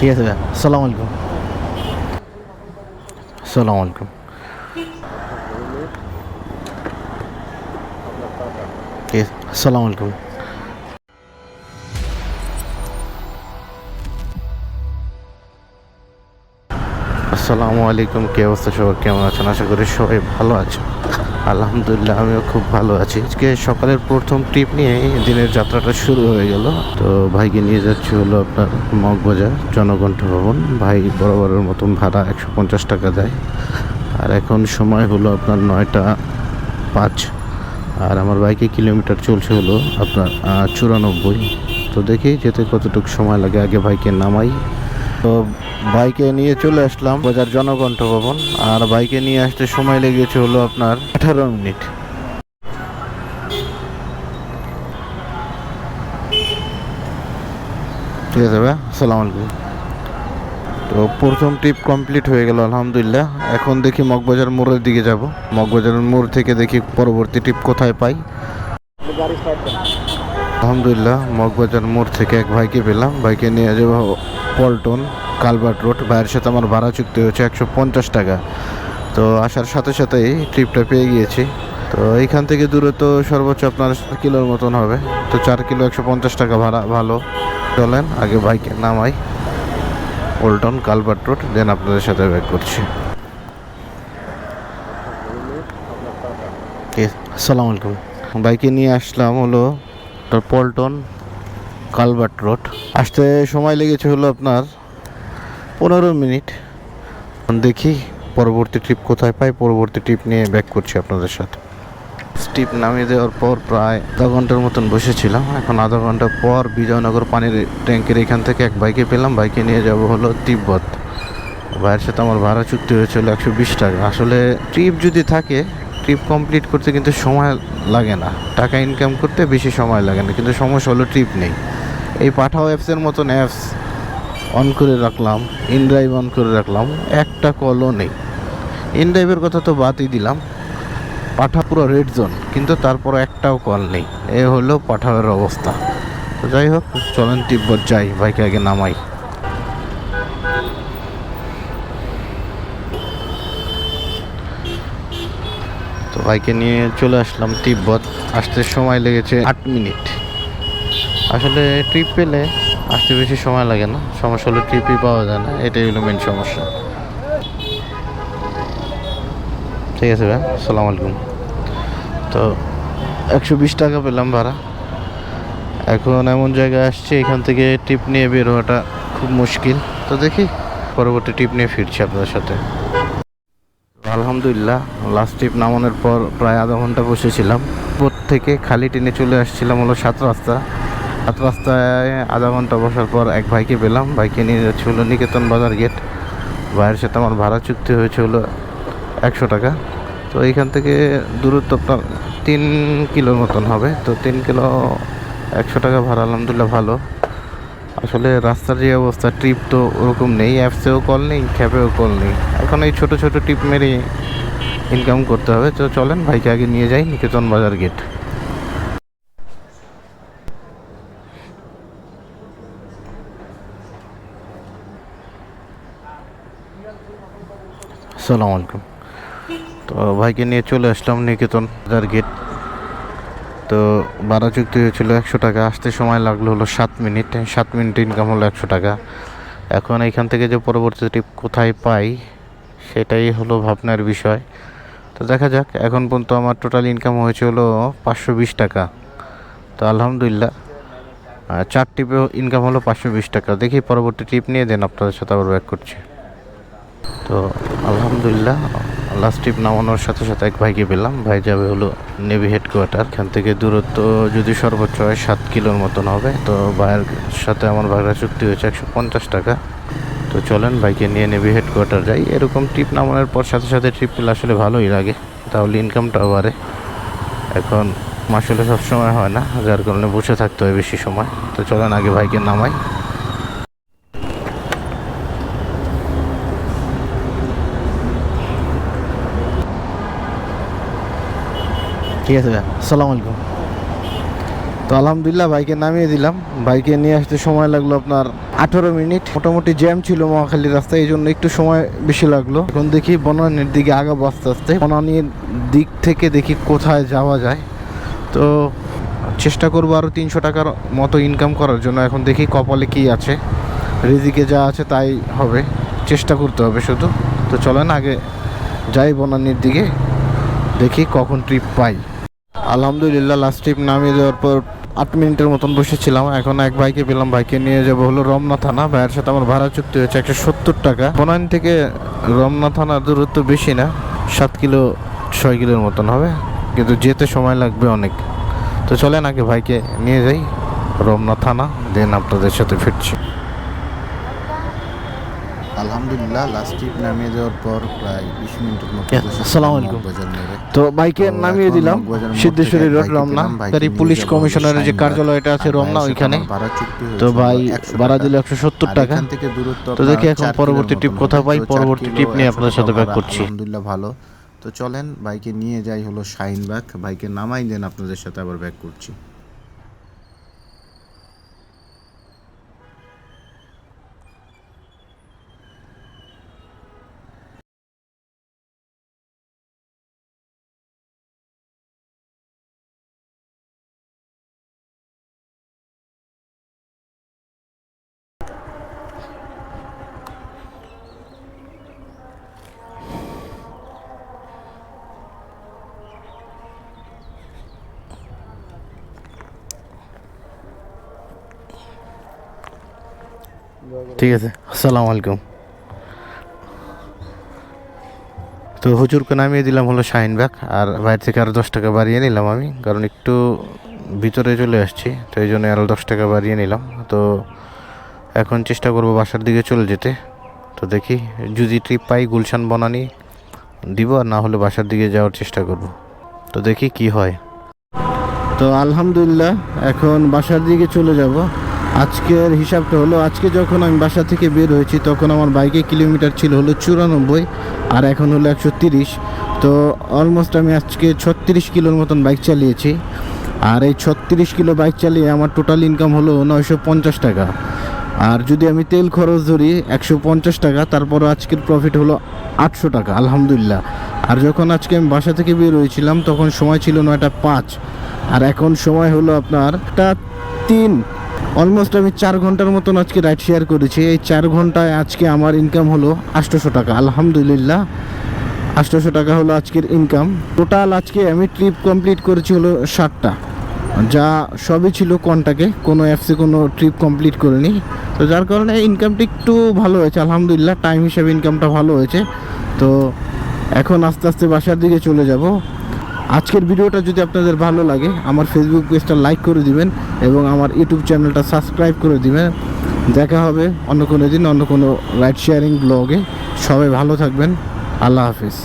ঠিক আছে ভাইয়া সালাম আলাইকুম। সালাম আলাইকুম। ঠিক আছে সালাম আলাইকুম। আসসালামু আলাইকুম, কে অবস্থা সবার কেমন আছেন? আশা করি সবাই ভালো আছেন। আলহামদুলিল্লাহ, আমিও খুব ভালো আছি। আজকে সকালের প্রথম ট্রিপ নিয়ে দিনের যাত্রাটা শুরু হয়ে গেল। তো ভাইকে নিয়ে যাচ্ছি হলো আপনার মগবাজার, জনকণ্ঠ ভবন। ভাই বরাবরের মতন ভাড়া একশো পঞ্চাশ টাকা দেয়। আর এখন সময় হলো আপনার নয়টা পাঁচ। আর আমার বাইকে কিলোমিটার চলছে হলো আপনার চুরানব্বই। তো দেখি যেতে কতটুকু সময় লাগে, আগে ভাইকে নামাই। তো বাইকে নিয়ে চলে আসলাম বাজার জনকণ্ঠ ভবন আর বাইকে নিয়ে আসতে সময় লেগেছে হলো আপনার আঠারো মিনিট। ঠিক আছে ভাই, আসসালামু আলাইকুম। তো প্রথম ট্রিপ কমপ্লিট হয়ে গেল, আলহামদুলিল্লাহ। এখন দেখি মগবাজার মোড়ের দিকে যাব। মগবাজারের মোড় থেকে দেখি পরবর্তী ট্রিপ কোথায় পাই। আলহামদুলিল্লাহ, মগবাজার মোড় থেকে এক ভাইকে পেলাম। ভাইকে নিয়ে যাব পল্টন কালভার্ট রোড ভাইয়ের সাথে আমার ভাড়া চুক্তি হয়েছে একশো পঞ্চাশ টাকা। তো আসার সাথে সাথেই ট্রিপটা পেয়ে গিয়েছি। তো এইখান থেকে দূরত্ব সর্বোচ্চ আপনার কিলোর মতন হবে। তো চার কিলো একশো পঞ্চাশ টাকা ভাড়া ভালো। চলেন আগে ভাইকে নামাই। পল্টন কালভার্ট রোড দেন আপনাদের সাথে ব্যাক করছি। আসসালামু আলাইকুম। বাইকে নিয়ে আসলাম হলো পল্টন কালভার্ট রোড। আসতে সময় লেগেছে হলো আপনার পনেরো মিনিট। দেখি পরবর্তী ট্রিপ কোথায় পাই, পরবর্তী ট্রিপ নিয়ে ব্যাক করছি আপনাদের সাথে। স্টিপ নামিয়ে দেওয়ার পর প্রায় আধা ঘণ্টার মতন বসেছিলাম। এখন আধা ঘণ্টা পর বিজয়নগর পানির ট্যাঙ্কের এখান থেকে এক বাইকে পেলাম। বাইকে নিয়ে যাব হলো তিব্বত। ভাইয়ের সাথে আমার ভাড়া চুক্তি হয়েছিল একশো বিশ টাকা। আসলে ট্রিপ যদি থাকে ট্রিপ কমপ্লিট করতে কিন্তু সময় লাগে না। টাকা ইনকাম করতে বেশি সময় লাগে না, কিন্তু সমস্যা হলো ট্রিপ নেই। এই পাঠাও অ্যাপসের মতন অ্যাপস অন করে রাখলাম ইনড্রাইভ অন করে রাখলাম, একটা কলও নেই। ইনড্রাইভের কথা তো বাদই দিলাম পাঠা পুরো রেড জোন কিন্তু তারপর একটাও কল নেই। এ হলো পাঠাওয়ের অবস্থা। তো যাই হোক, চলেন তিব্বত যাই বাইকে আগে নামাই। তো বাইকে নিয়ে চলে আসলাম তিব্বত। আসতে সময় লেগেছে আট মিনিট। আসলে ট্রিপ পেলে আসতে বেশি সময় লাগে না। সমস্যা হলো ট্রিপই পাওয়া যায় না। এটাই হলো মেন সমস্যা। ঠিক আছে ভাই সালাম আলাইকুম। তো একশো বিশ টাকা পেলাম ভাড়া। এখন এমন জায়গায় আসছে, এখান থেকে টিপ নিয়ে বের হওয়াটা খুব মুশকিল। তো দেখি, পরবর্তী টিপ নিয়ে ফিরছি আপনাদের সাথে। আলহামদুলিল্লাহ লাস্ট ট্রিপ নামানোর পর প্রায় আধা ঘণ্টা বসেছিলাম। বোট থেকে খালি টেনে চলে আসছিলাম হলো সাত রাস্তা। সাত রাস্তায় আধা ঘণ্টা বসার পর এক ভাইকে পেলাম। ভাইকে নিয়ে যাচ্ছে হলো নিকেতন বাজার গেট। ভাইয়ের সাথে আমার ভাড়া চুক্তি হয়েছে হলো একশো টাকা। তো এইখান থেকে দূরত্ব আপনার তিন কিলোর মতন হবে। তো তিন কিলো একশো টাকা ভাড়া, আলহামদুলিল্লাহ ভালো। আসলে রাস্তার যে অবস্থা ট্রিপ তো ওরকম নেই অ্যাপসেও কল নেই ক্যাবেও কল নেই। এখন এই ছোটো ছোটো টিপ মেরে ইনকাম করতে হবে। তো চলেন, ভাইকে আগে নিয়ে যাই, নিকেতন বাজার গেট আসসালামু আলাইকুম। তো ভাইকে নিয়ে চলে আসলাম নিকেতন বাজার গেট তো ভাড়া চুক্তি হয়েছিল একশো টাকা। আসতে সময় লাগল হলো সাত মিনিট। সাত মিনিট ইনকাম হলো একশো টাকা। এখন এখান থেকে যে পরবর্তী ট্রিপ কোথায় পাই, সেটাই হলো ভাবনার বিষয়। তো দেখা যাক, এখন পর্যন্ত আমার টোটাল ইনকাম হয়েছে হলো পাঁচশো বিশ টাকা। তো আলহামদুলিল্লাহ চার ট্রিপে ইনকাম হলো পাঁচশো বিশ টাকা। দেখি পরবর্তী ট্রিপ নিয়ে দেন আপনাদের সাথে আবার ব্যাক করছি। তো আলহামদুলিল্লাহ লাস্ট ট্রিপ নামানোর সাথে সাথে এক ভাইকে পেলাম। ভাই যাবে হলো নেভি হেডকোয়ার্টার এখান থেকে দূরত্ব যদি সর্বোচ্চ হয় সাত কিলোর মতন হবে। তো ভাইয়ের সাথে আমার ভাড়া চুক্তি হয়েছে একশো পঞ্চাশ টাকা। তো চলেন বাইকে নিয়ে নেভি হেডকোয়ার্টার যাই। এরকম ট্রিপ নামানোর পর সাথে সাথে ট্রিপ পেলে আসলে ভালোই লাগে। তাহলে ইনকামটাও বাড়ে। এখন আসলে সবসময় হয় না, যার কারণে বসে থাকতে হয় বেশি সময়। তো চলেন, আগে ভাইকে নামাই। ঠিক আছে ভাই, আসসালামু আলাইকুম। তো আলহামদুলিল্লাহ বাইকে নামিয়ে দিলাম। বাইকে নিয়ে আসতে সময় লাগল আপনার আঠারো মিনিট। মোটামুটি জ্যাম ছিল মহাখালী রাস্তায় এই জন্য একটু সময় বেশি লাগল। এখন দেখি বনানীর দিকে আগাবো আস্তে আস্তে। বনানীর দিক থেকে দেখি কোথায় যাওয়া যায়। তো চেষ্টা করব আরও তিনশো টাকার মতো ইনকাম করার জন্য। এখন দেখি কপালে কি আছে। রিজিকে যা আছে তাই হবে। চেষ্টা করতে হবে শুধু। তো চলেন আগে যাই বনানীর দিকে। দেখি কখন ট্রিপ পাই। আলহামদুলিল্লাহ লাস্ট ট্রিপ নামিয়ে দেওয়ার পর আট মিনিটের মতন বসেছিলাম। এখন এক ভাইকে পেলাম, ভাইকে নিয়ে যাব হলো রমনা থানা। ভাইয়ের সাথে আমার ভাড়া চুক্তি হয়েছে একশো সত্তর টাকা। বনানী থেকে রমনা থানার দূরত্ব বেশি না, সাত কিলো, ছয় কিলোর মতন হবে। কিন্তু যেতে সময় লাগবে অনেক। তো চলেন আগে ভাইকে নিয়ে যাই রমনা থানা দেন আপনাদের সাথে ফিরছি। আলহামদুলিল্লাহ লাস্ট ট্রিপ নামিয়ে দেওয়ার পর প্রায় বিশ মিনিটের মতো আসসালামু আলাইকুম। তো বাইকে নামিয়ে দিলাম। সিদ্ধেশ্বরী রোড রমনা তারই পুলিশ কমিশনারের যে। কার্যালয়টা আছে রমনা ওইখানে। তো ভাই 100 ভাড়া দিল একশো সত্তর টাকা। থেকে দূরত্ব তো দেখি এখন পরবর্তী ট্রিপ হবে। পাই পরবর্তী ট্রিপ নিয়ে 100 আপনাদের সাথে ব্যাক করছি। আলহামদুলিল্লাহ ভালো। তো চলেন বাইকে নিয়ে যাই হলো শাহিনবাগ বাইকে নামাই দেন আপনাদের সাথে আবার ব্যাক করছি। ঠিক আছে, আসসালামু আলাইকুম। তো হুজুরকে নামিয়ে দিলাম হলো শাহিনবাগ আর বাইরে থেকে আরও দশ টাকা বাড়িয়ে নিলাম আমি, কারণ একটু ভিতরে চলে আসছি, তো এই জন্য আরও দশ টাকা বাড়িয়ে নিলাম। তো এখন চেষ্টা করব বাসার দিকে চলে যেতে, তো দেখি যদি ট্রিপ পাই গুলশান বনানি দিব, আর না হলে বাসার দিকে যাওয়ার চেষ্টা করব। তো দেখি কি হয়। তো আলহামদুলিল্লাহ, এখন বাসার দিকে চলে যাব। আজকের হিসাবটা হলো, আজকে যখন আমি বাসা থেকে বের হয়েছি, তখন আমার বাইকে কিলোমিটার ছিল হলো চুরানব্বই আর এখন হলো একশো তিরিশ। তো অলমোস্ট আমি আজকে ছত্রিশ কিলোর মতন বাইক চালিয়েছি। আর এই ছত্রিশ কিলো বাইক চালিয়ে আমার টোটাল ইনকাম হলো নয়শো পঞ্চাশ টাকা। আর যদি আমি তেল খরচ ধরি একশো পঞ্চাশ টাকা তারপর আজকের প্রফিট হলো আটশো টাকা, আলহামদুলিল্লাহ। আর যখন আজকে আমি বাসা থেকে বের হয়েছিলাম, তখন সময় ছিল নয়টা পাঁচ। আর এখন সময় হলো আপনার তিন। অলমোস্ট আমি চার ঘণ্টার মতন আজকে রাইড শেয়ার করেছি। এই চার ঘন্টায় আজকে আমার ইনকাম হলো আটশোশো টাকা। আলহামদুলিল্লাহ, আটশোশো টাকা হলো আজকের ইনকাম টোটাল আজকে আমি ট্রিপ কমপ্লিট করেছি হলো ষাটটা। যা সবই ছিল কন্টাকে, কোনো অ্যাপসে কোনো ট্রিপ কমপ্লিট করিনি। তো যার কারণে ইনকামটা একটু ভালো হয়েছে। আলহামদুলিল্লাহ টাইম হিসাবে ইনকামটা ভালো হয়েছে। তো এখন আস্তে আস্তে বাসার দিকে চলে যাব। আজকের ভিডিওটা যদি আপনাদের ভালো লাগে, আমার ফেসবুক পেজটা লাইক করে দিবেন এবং আমার ইউটিউব চ্যানেলটা সাবস্ক্রাইব করে দিবেন। দেখা হবে অন্য কোনো দিন, অন্য কোনো রাইড শেয়ারিং ব্লগে সবাই ভালো থাকবেন। আল্লাহ হাফিজ।